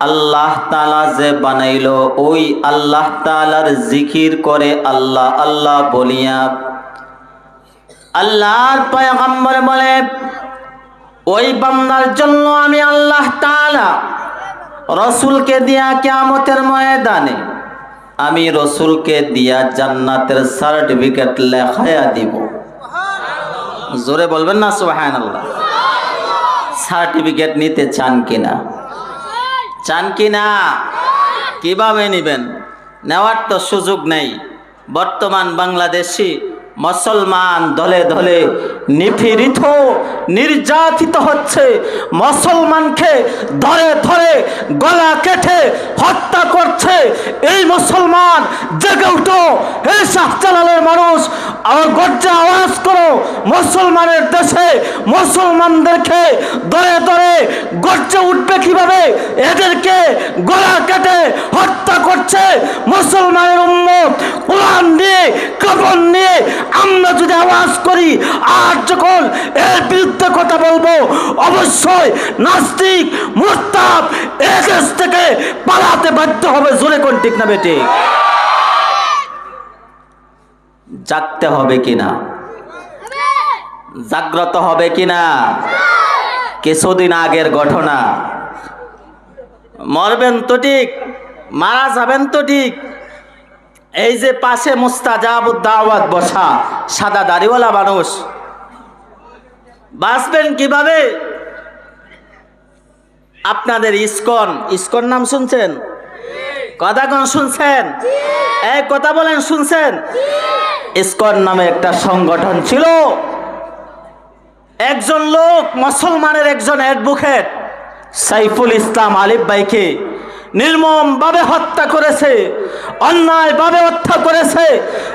আল্লাহ তালা যে বানাইল, ওই আল্লাহ তালার জিকির করে আল্লাহ আল্লাহ বলিয়া আল্লাহর পয়গম্বর বলে, ওই বান্দার জন্য আমি আল্লাহ তালা রসুলকে দিয়া কেয়ামতের ময়দানে, আমি রসুলকে দিয়া জান্নাতের সার্টিফিকেট লেখায়া দিব। জোরে বলবেন না সোহান আল্লাহ সার্টিফিকেট নিতে চান কিনা? চান কি না? কীভাবে নেবেন? নেওয়ার তো সুযোগ নেই। বর্তমান বাংলাদেশি মুসলমান দলে দলে নিপীড়িত, নির্যাতিত হচ্ছে। মুসলমানকে ধরে ধরে গলা কেটে হত্যা করছে। এই মুসলমান জেগে উঠো, হে শাহজালালের মানুষ আমার গর্জে আওয়াজ করো। মুসলমানের দেশে মুসলমানদেরকে ধরে ধরে গর্জে উঠবে কীভাবে? এদেরকে গলা কেটে হত্যা করছে। মুসলমানের কোরআন নিয়ে কাপড় নিয়ে আমরা যদি আওয়াজ করি, আর যখন এর বিরুদ্ধে কথা বলব, অবশ্যই নাস্তিক মুস্তাব এ থেকে পালাতে বাধ্য হবে। জোরে কোন ঠিক না বেটে? জাগতে হবে কিনা জাগ্রত হবে কিনা কিছুদিন আগের ঘটনা। মরবেন তো ঠিক, মারা যাবেন তো ঠিক। এই যে পাশে মুস্তাজাবুদ্দাওয়াত বসা, সাদা দাড়িওয়ালা মানুষ। বাঁচবেন কীভাবে? আপনাদের ইস্কন ইস্কন নাম শুনছেন? কথা কোন শুনছেন? এই কথা বলেন, শুনছেন? ইস্কন নামে একটা সংগঠন ছিল। একজন লোক, মুসলমানের একজন অ্যাডভোকেট সাইফুল ইসলাম আলিফ ভাইকে নির্মমভাবে হত্যা করেছে, অন্যায়ভাবে হত্যা করেছে।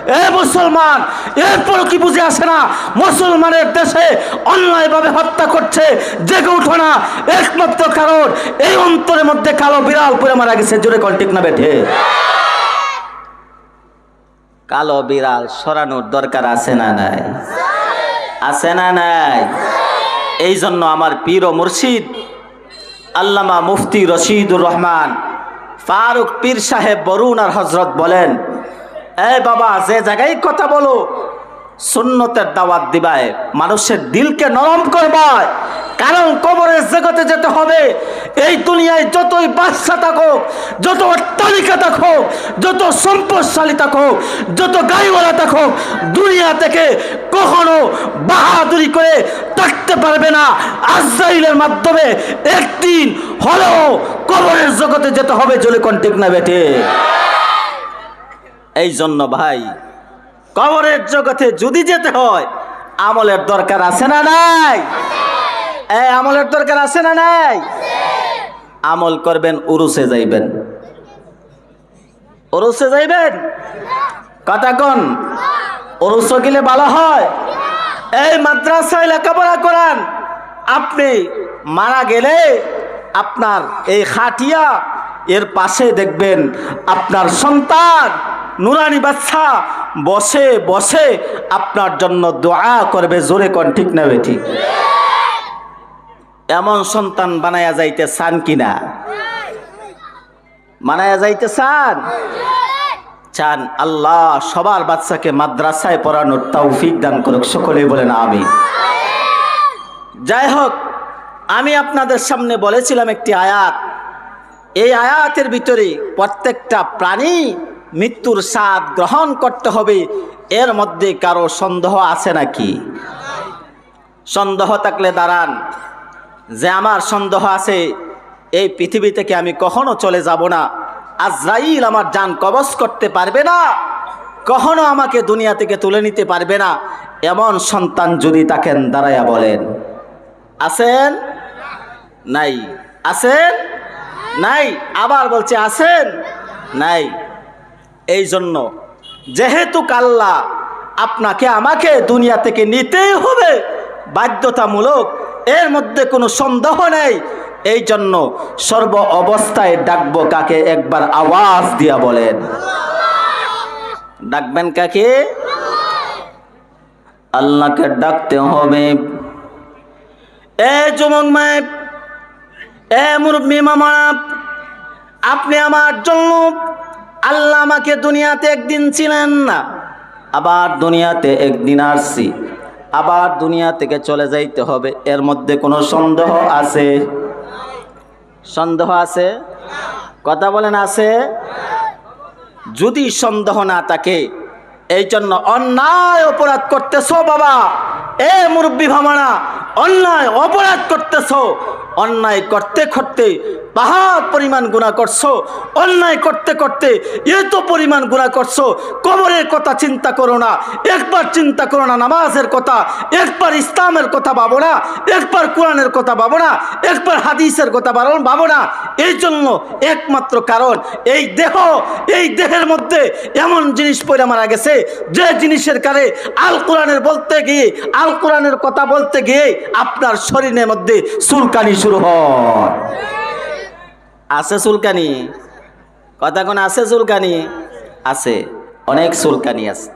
এ মুসলমান, এরপর কি বুঝে আসে না, মুসলমানের দেশে অন্যায়ভাবে হত্যা করছে, জেগে উঠো না। একমাত্র কারণ, এই অন্তরের মধ্যে কালো বিড়াল পরে মারা গেছে। জোরে কন্টিক না বেঠে। কালো বিড়াল সরানোর দরকার আছে না নাই? আছে না নাই? এই জন্য আমার পীর ও মুর্শিদ আল্লামা মুফতি রশিদুর রহমান, ফারুক পীর সাহেব বরুণ আর হজরত বলেন, এ বাবা, যে জায়গায় কথা বলো, সুন্নতের দাওয়াত দিবায়, মানুষের দিলকে নরম করবায় কারণ কবরের জগতে যেতে হবে। এই দুনিয়ায় যতই বাদশা থাকুক, যত অট্টালিকা থাকুক, যত সম্পদশালী থাকুক, যত গাড়িওয়ালা থাকুক, দুনিয়া থেকে কখনো বাহাদুরি করে থাকতে পারবে না। আজরাইলের মাধ্যমে একদিন হলেও কবরের জগতে যেতে হবে জলে কন্টিক না বেটে এই জন্য ভাই, কবরের জগতে যদি যেতে হয়, আমলের দরকার আছে না নাই? আমলের দরকার আছে না নাই? আমল করবেন, উরুসে যাইবেন। উরুসে যাইবেন? কথা কন। উরুস গেলে ভালো হয়? এই মাদ্রাসায় লেখাপড়া করান। আপনি মারা গেলে আপনার এই খাটিয়া এর পাশে দেখবেন আপনার সন্তান নুরানি বাচ্চা বসে বসে আপনার জন্য দোয়া করবে। জোরে কন, ঠিক না ঠিক? এমন সন্তান বানায়া যাইতে চান কিনা? বানায়া যাইতে চান? চান। আল্লাহ সবার বাচ্চাকে মাদ্রাসায় পড়ানোর তৌফিক দান করুক, সকলেই বলেন আমি যাই হোক আমি আপনাদের সামনে বলেছিলাম একটি আয়াত। এই আয়াতের ভিতরে প্রত্যেকটা প্রাণী মৃত্যুর স্বাদ গ্রহণ করতে হবে। এর মধ্যে কারও সন্দেহ আছে নাকি? সন্দেহ থাকলে দাঁড়ান। যে আমার সন্দেহ আছে, এই পৃথিবী থেকে আমি কখনো চলে যাব না। আজরাইল আমার যান কবচ করতে পারবে না। কখনো আমাকে দুনিয়া থেকে তুলে নিতে পারবে না। এমন সন্তান যদি তাকেন দাঁড়াইয়া বলেন। আছেন? নাই। আছেন? নাই। আবার বলছে, আছেন? নাই। এই জন্য যেহেতু কাল্লা আপনাকে আমাকে দুনিয়া থেকে নিতেই হবে, বাধ্যতামূলক এর মধ্যে কোনো সন্দেহ নেই। এই জন্য সর্ব অবস্থায় ডাকবো কাকে? একবার আওয়াজ দিয়া বলেন। ডাকবেন কাকে? আল্লাহকে ডাকতে হবে। এ যুবক মায় এ মুরব্বী মামা, আপনি আমার জন্য আল্লাহ আমাকে দুনিয়াতে একদিন ছিলেন না, আবার দুনিয়াতে একদিন আসছি। আবার দুনিয়া থেকে চলে যাইতে হবে। এর মধ্যে কোনো সন্দেহ আছে? সন্দেহ আছে? কথা বলেন আছে? যদি সন্দেহ না থাকে, এই জন্য অন্যায় অপরাধ করতেছ বাবা। এ মুরব্বী ভামানা অন্যায় অপরাধ করতেছো। অন্যায় করতে করতে পাহাড় পরিমাণ গুণা করছ, অন্যায় করতে করতে এত পরিমাণ গুণা করছ, কবরের কথা চিন্তা করো না, একবার চিন্তা করো না, নামাজের কথা, একবার ইসলামের কথা ভাবো না, একবার কোরআনের কথা ভাবো না, একবার হাদিসের কথা ভাবো না এই জন্য একমাত্র কারণ, এই দেহ, এই দেহের মধ্যে এমন জিনিস পড়ে মারা গেছে, যে জিনিসের কারে আল কোরআনের বলতে গিয়ে, আল কোরআনের কথা বলতে গিয়ে আপনার শরীরের মধ্যে চুলকানি শুরু হয়। আছে চুলকানি? কথা কোন আছে চুলকানি? আছে, অনেক চুলকানি আছে।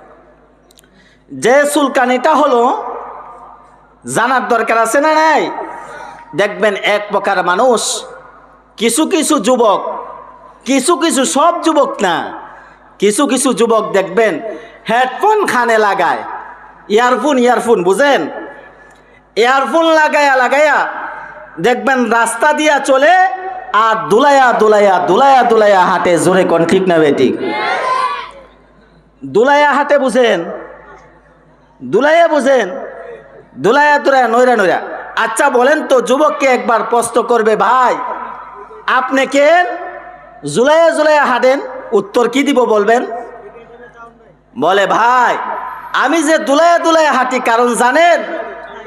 যে চুলকানিটা হলো, জানার দরকার আছে না নাই? দেখবেন এক প্রকার মানুষ, কিছু কিছু যুবক, কিছু কিছু সব যুবক না, কিছু কিছু যুবক দেখবেন হেডফোন খানে লাগায়। ইয়ারফোন ইয়ারফোন, বুঝেন? ইয়ারফোন লাগায়া লাগায়া দেখবেন রাস্তা দিয়া চলে আর দুলাইয়া দুলাইয়া দুলাইয়া দুলাইয়া হাটে, জোরে কোন ঠিক না বেঠিক দুলাইয়া হাটে বুঝেন? দুলাইয়া বুঝেন? দুলাইয়া দুলাইয়া নৈরা নৈরা আচ্ছা বলেন তো, যুবককে একবার প্রশ্ন করবে, ভাই, আপনি কে? জুলাইয়া জুলাইয়া হাঁটেন, উত্তর কি দিব বলবেন? বলে, ভাই, আমি যে দুলাইয়া দুলাইয়া হাঁটি কারণ জানেন?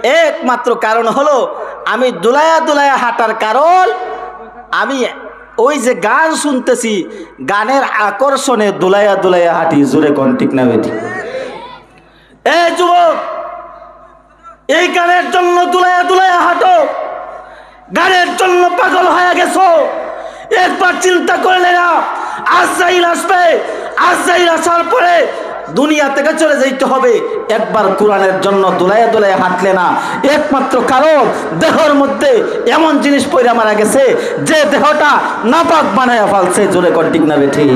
একমাত্র কারণ হলো আমি দুলায়া দুলাইয়া হাঁটার কারণ, আমি ওই যে গান শুনতেছি, গানের আকর্ষণে দুলাইয়া দুলাইয়া হাঁটি, জোরে কোন ঠিক না বেটি? এ যুবক, এই গানের জন্য দুলাইয়া দুলাইয়া হাঁটো, গানের জন্য পাগল হয়ে গেছো, একবার চিন্তা করলে না আজরাইল আসবে আজরাইল আসার পরে দুনিয়া থেকে চলে যাইতে হবে। একবার কোরআনের জন্য দোলাইয়া দোলাইয়া হাঁটলে না, একমাত্র কারণ দেহর মধ্যে এমন জিনিস পয়রা মারা গেছে, যে দেহটা নাপাক বানায়া ফেলছে। জোরে কন্টিক না বেঠি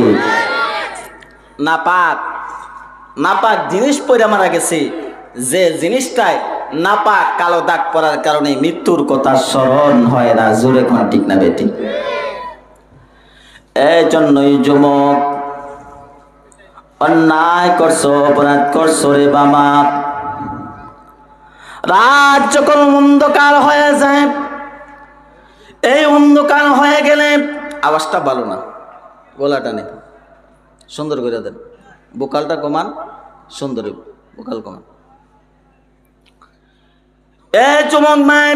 নাপাক নাপাক জিনিস পয়রা মারা গেছে, যে জিনিসটায় নাপাক কালো দাগ পড়ার কারণে মৃত্যুর কথা স্মরণ হয় না। জোরে কোন ঠিক না বেটি এই জন্যই যুবক অন্যায় করছ, অপরাধ করছ রে বাবা। রাত যখন অন্ধকার হয়ে যায়, এই অন্ধকার হয়ে গেলে আওয়াজটা ভালো না, গলাটা নেই। সুন্দর করে দেন। বোকালটা কমান, সুন্দর বোকাল কমান। এ চুমক মায়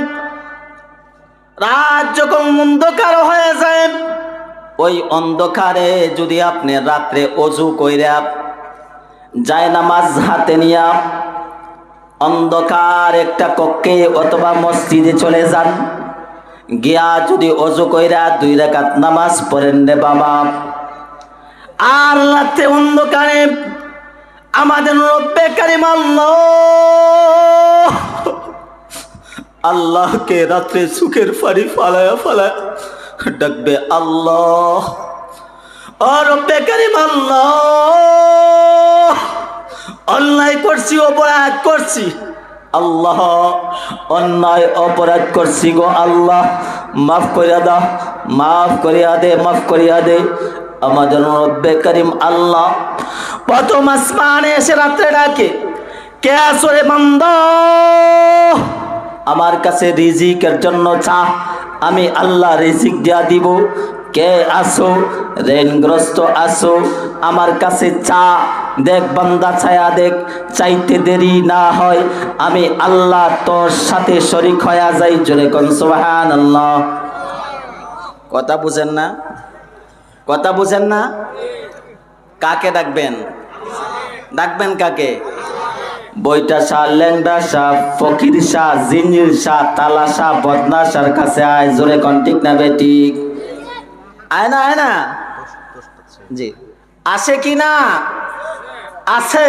রাত যখন অন্ধকার হয়ে যায় ওই অন্ধকারে যদি আপনি রাত্রে অজু কইরা যায় নামাজ হাতে নিয়া অন্ধকার একটা কক্ষে অথবা মসজিদে চলে যান, গিয়া যদি অজু কইরা দুই রাকাত নামাজ পড়েন রে বাবা। আর রাতে অন্ধকারে আমাদের রব্বে কারিম আল্লাহ। আল্লাহকে রাত্রে সুখের ফাড়ি ফালায়া ফালায় ডাকবে আল্লাহ। ও রব্বে কারিম আল্লাহ। অন্যায় করছি, অপরাধ করছি। আল্লাহ, অন্যায়, অপরাধ করছি গো আল্লাহ। মাফ করিয়া দা মাফ করিয়া দে, মাফ করিয়া দে। আমাদের রব্বে করিম আল্লাহ। প্রথম আসমানে এসে রাত্রে ডাকে, কে আসরে বন্ধ আমার কাছে রিজিকের জন্য চা। আমি আল্লাহ রিজিক দিয়া দিব। কে আসো? ঋণগ্রস্ত আসো। আমার কাছে চা। দেখ বান্দা, ছায়া দেখ, চাইতে দেরি না হয়। আমি আল্লাহ তোর সাথে শরিক হয়ে যাই। জোরে কন সুবহান আল্লাহ কথা বুঝেন না? কথা বুঝেন না? কাকে ডাকবেন? ডাকবেন কাকে? বইটা শাহ লেংদা শাহ, ফকির শাহ, জিঞ্জির শাহ, তালা শাহ বদনা শাহর কাছে আয়, জোরে কন, ঠিক না বেটিক আয় না আয় না? জি। আসে কি না? আছে।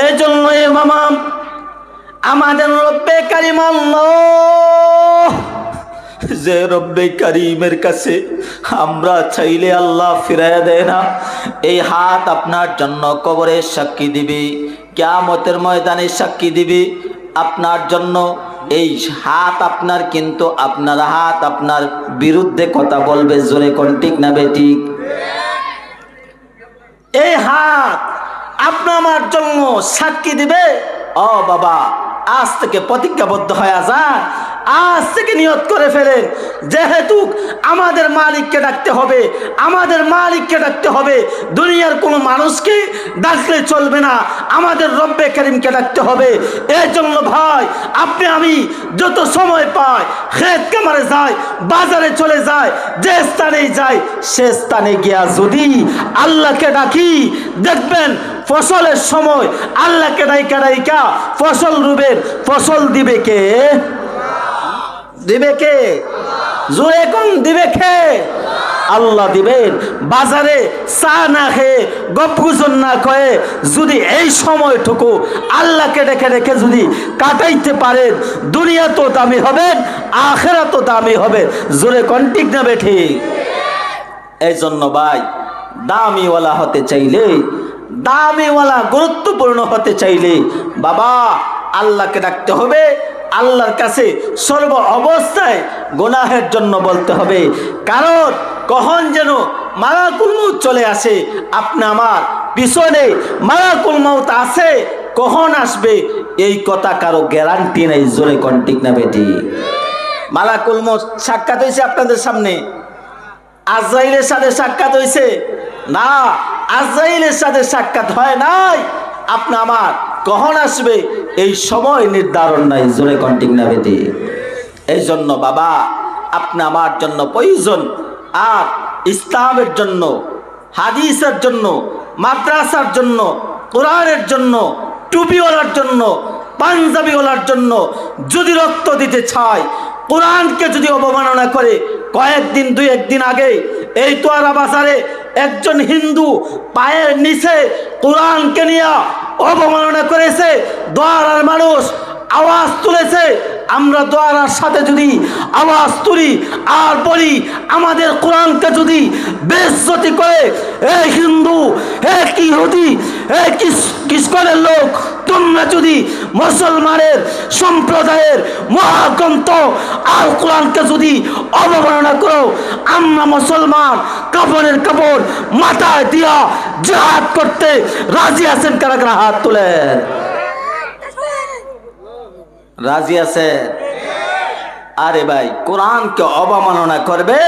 এই জন্য মামাম মামা, আমাদের রব্বে কারিম আল্লাহ। যে রব্বে করিমের কাছে আমরা চাইলে আল্লাহ ফিরাইয়া দেয় না। এই হাত আপনার জন্য কবরে সাক্ষী দিবে, কেয়ামতের ময়দানে সাক্ষী দিবে। আপনার জন্য এই হাত আপনার, কিন্তু আপনার হাত আপনার বিরুদ্ধে কথা বলবে, জোরে কোন ঠিক না বেঠিক এই হাত আপনার জন্য সাক্ষী দিবে। ও বাবা, আজ থেকে প্রতিজ্ঞাবদ্ধ হয়ে যান আজ থেকে নিয়ত করে ফেলেন। যেহেতু আমাদের মালিককে ডাকতে হবে, আমাদের মালিককে ডাকতে হবে। দুনিয়ার কোনো মানুষকে ডাকলে চলবে না, আমাদের রব্বে করিমকে ডাকতে হবে। এই জন্য ভাই, আপনি আমি যত সময় পাই খেত কামারে যাই, বাজারে চলে যায় যে স্থানেই যাই, সে স্থানে গিয়া যদি আল্লাহকে ডাকি, দেখবেন ফসলের সময় আল্লাহকে ডাইকা ডাইকা ফসল রুবেন, ফসল দিবে কে? দিবে কে? জোরে কোন দিবে কে? আল্লাহ দিবেন। বাজারে চা না খেয়ে গপগুজন না কয়ে যদি এই সময়টুকু আল্লাহকে ডেকে রেখে যদি কাটাইতে পারেন, দুনিয়া তো দামি হবেন আখেরা তো দামি হবে। জোরে কন্টিক নেবে ঠিক? এই জন্য ভাই, দামিওয়ালা হতে চাইলে, দামিওয়ালা গুরুত্বপূর্ণ হতে চাইলে, বাবা, আল্লাহকে ডাকতে হবে আল্লাহর কাছে সর্ব অবস্থায় গোনাহের জন্য বলতে হবে। কারণ কখন যেন মারাকুল মৌত চলে আসে, আপনি আমার পিছনে মারাকুল মৌত আছে, কখন আসবে? এই কথা কারও গ্যারান্টি নেই, জোরে কন্টিক না বেটি? মালাকুল মৌত সাক্ষাৎ হয়েছে আপনাদের সামনে। আজরাইলের সাথে সাক্ষাৎ হয়েছে? না, আজরাইলের সাথে সাক্ষাৎ হয় নাই। আপনি আমার কখন আসবে? এই সময় নির্ধারণ নাই, জোরে কন্টিক না বেটি। এই জন্য বাবা, আপনি আমার জন্য প্রয়োজন, আর ইসলামের জন্য, হাদিসের জন্য, মাদ্রাসার জন্য, কোরআনের জন্য, টুপিওয়ালার জন্য, পাঞ্জাবিওয়ালার জন্য যদি রক্ত দিতে চায়, কোরআনকে যদি অবমাননা করে, কয়েকদিন দুই একদিন আগে, এই তোয়ারা বাজারে একজন হিন্দু পায়ের নিচে কোরআনকে নিয়ে অবমাননা করেছে দোয়ারার মানুষ। আওয়াজ তুলেছে। আমরা দোয়ারার সাথে যদি আওয়াজ তুলি আর বলি, আমাদের কোরআনকে যদি বেজ্জতি করে এ হিন্দু, হে কি হতি হে কিসকনের লোক, তোমরা যদি মুসলমানের সম্প্রদায়ের মহাগ্রন্থ আর কোরআনকে যদি অবমাননা করো, আমরা মুসলমান কাপড়ের কাপড় মাথায় দিয়া জাহাদ করতে রাজি আছেন কারা কারা হাত তোলেন? রাজি আছে? আরে ভাই, কোরআনকে অবমাননা করবে?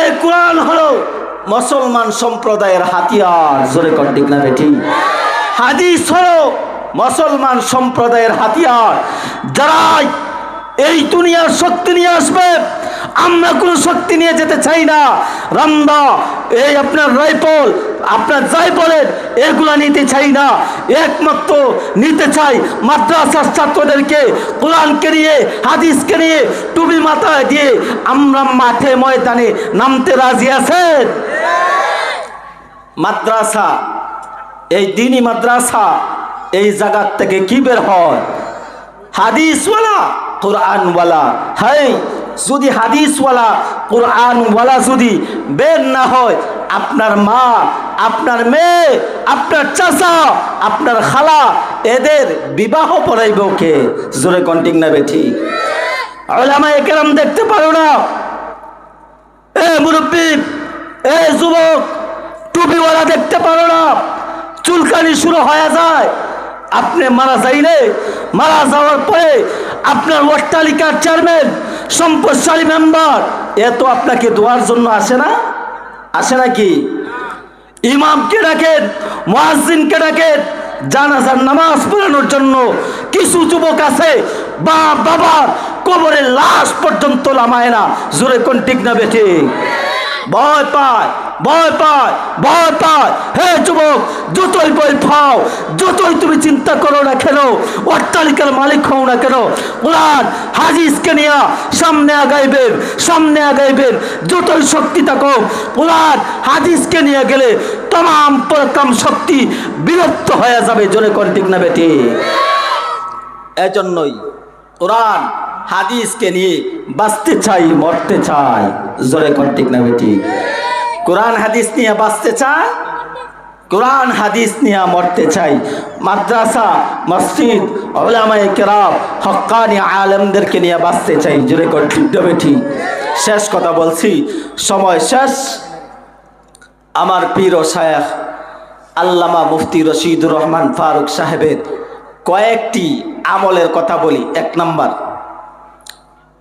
এই কোরআন হলো মুসলমান সম্প্রদায়ের হাতিয়ার। জোরে কন্টিক না বেঠি? হাদিস হলো মুসলমান সম্প্রদায়ের হাতিয়ার। যারাই এই দুনিয়ার শক্তি নিয়ে আসবে, আমরা কোনো শক্তি নিয়ে যেতে চাই না। রান্দা এই আপনার রাইফল আপনার যাই বলেন, এগুলা নিতে চাই না। একমাত্র নিতে চাই মাদ্রাসার ছাত্রদেরকে কোরআনকে নিয়ে, হাদিসকে নিয়ে, টুপি মাথায় দিয়ে আমরা মাঠে ময়দানে নামতে রাজি আছেন? মাদ্রাসা, এই দিনই মাদ্রাসা, এই জায়গার থেকে কি বের হয়? হাদিসওয়ালা, কোরআনওয়ালা, হাই যদি হাদিসওয়ালা, কোরআনওয়ালা যদি বের না হয়, আপনার মা, আপনার মেয়ে, আপনার চাচা, আপনার খালা, এদের বিবাহ পড়াইব কে? জোরে কন্টিং না বেঠি? ওলামা একেরাম দেখতে পারো না। এ মুরব্বী, এ যুবক, টুপিওয়ালা দেখতে পারো না। চুলকানি শুরু হয়ে যায়। আপনি মারা যাইলে, মারা যাওয়ার পরে আপনার অট্টালিকার চেয়ারম্যান, সম্পদশালী মেম্বার, এ তো আপনাকে দোয়ার জন্য আসে না? আসে নাকি ইমামকে ডাকেন মহাজিনকে ডাকেন, জানাজার নামাজ পড়ানোর জন্য কিছু যুবক আছে বা বাবার কবরের লাশ পর্যন্ত লামায় না। জোরে কোন ঠিক না বেঠে ভয় পায়। ভয় পায় ভয় পায়। হে যুবক, যতই বই পাও, যতই তুমি চিন্তা করো না কেন, অট্টালিকার মালিক হও না কেন, কোরআন হাজিজকে নিয়ে সামনে আগাইবেন সামনে আগাইবেন যতই শক্তি থাকো, কোরআন হাদিসকে নিয়ে গেলে তমাম পরকাম শক্তি বিরক্ত হয়ে যাবে, জোরে করে ঠিক না বেটি এজন্যই কোরআন হাদিসকে নিয়ে বাঁচতে চাই, মরতে চাই, জোরে কর ঠিক না বেটি কোরআন হাদিস নিয়ে বাঁচতে চায়? কোরআন হাদিস নিয়ে মরতে চাই মাদ্রাসা, মসজিদ, ওলামায়ে কেরাম হক্কানি আলেমদেরকে নিয়ে বাঁচতে চাই জোরে কর, ঠিক শেষ কথা বলছি। সময় শেষ। আমার পীর ও শায়েখ আল্লামা মুফতি রশিদুর রহমান ফারুক সাহেবের কয়েকটি আমলের কথা বলি। এক নাম্বার।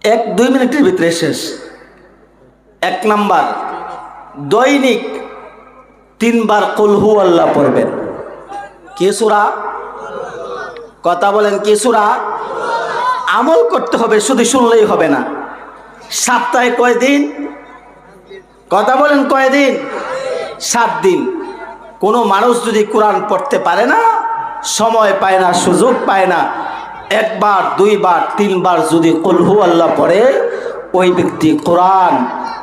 এক, দুই মিনিটের ভিতরে শেষ। এক নাম্বার। দৈনিক তিনবার কলহু আল্লাহ পড়বেন। কি সুরা? কথা বলেন, কি সুরা? আমল করতে হবে, শুধু শুনলেই হবে না। সপ্তাহে কয়দিন কথা বলেন কয়দিন সাত দিন। কোনো মানুষ যদি কোরআন পড়তে পারে না, সময় পায় না, সুযোগ পায় না, একবার, দুইবার, তিনবার যদি কলহু আল্লাহ পড়ে, ওই ব্যক্তি কোরআন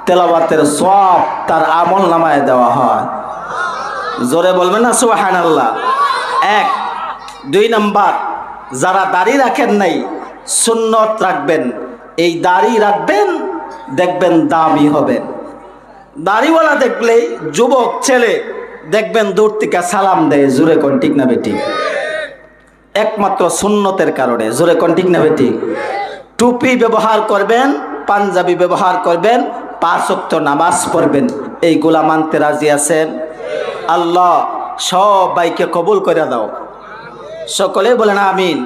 তেলাবাতের সব তার আমল নামায় দেওয়া হয়। জোরে বলবেন না সুবাহান আল্লাহ এক, দুই নাম্বার, যারা দাড়ি রাখেন নাই, সুন্নত রাখবেন। এই দাড়ি রাখবেন, দেখবেন দামি হবেন। দাড়িওয়ালা দেখলে যুবক, ছেলে, দেখবেন দূর থেকে সালাম দেয়। জোরে কোন ঠিক না বেটি? একমাত্র সুন্নতের কারণে। জোরে কোন ঠিক না বেটি? টুপি ব্যবহার করবেন, পাঞ্জাবি ব্যবহার করবেন পাঁচক্ত নামাজ পড়বেন। এইগুলা মানতে রাজি আছেন? আল্লাহ সবাইকে কবুল করে দাও। সকলে বলেন আমিন।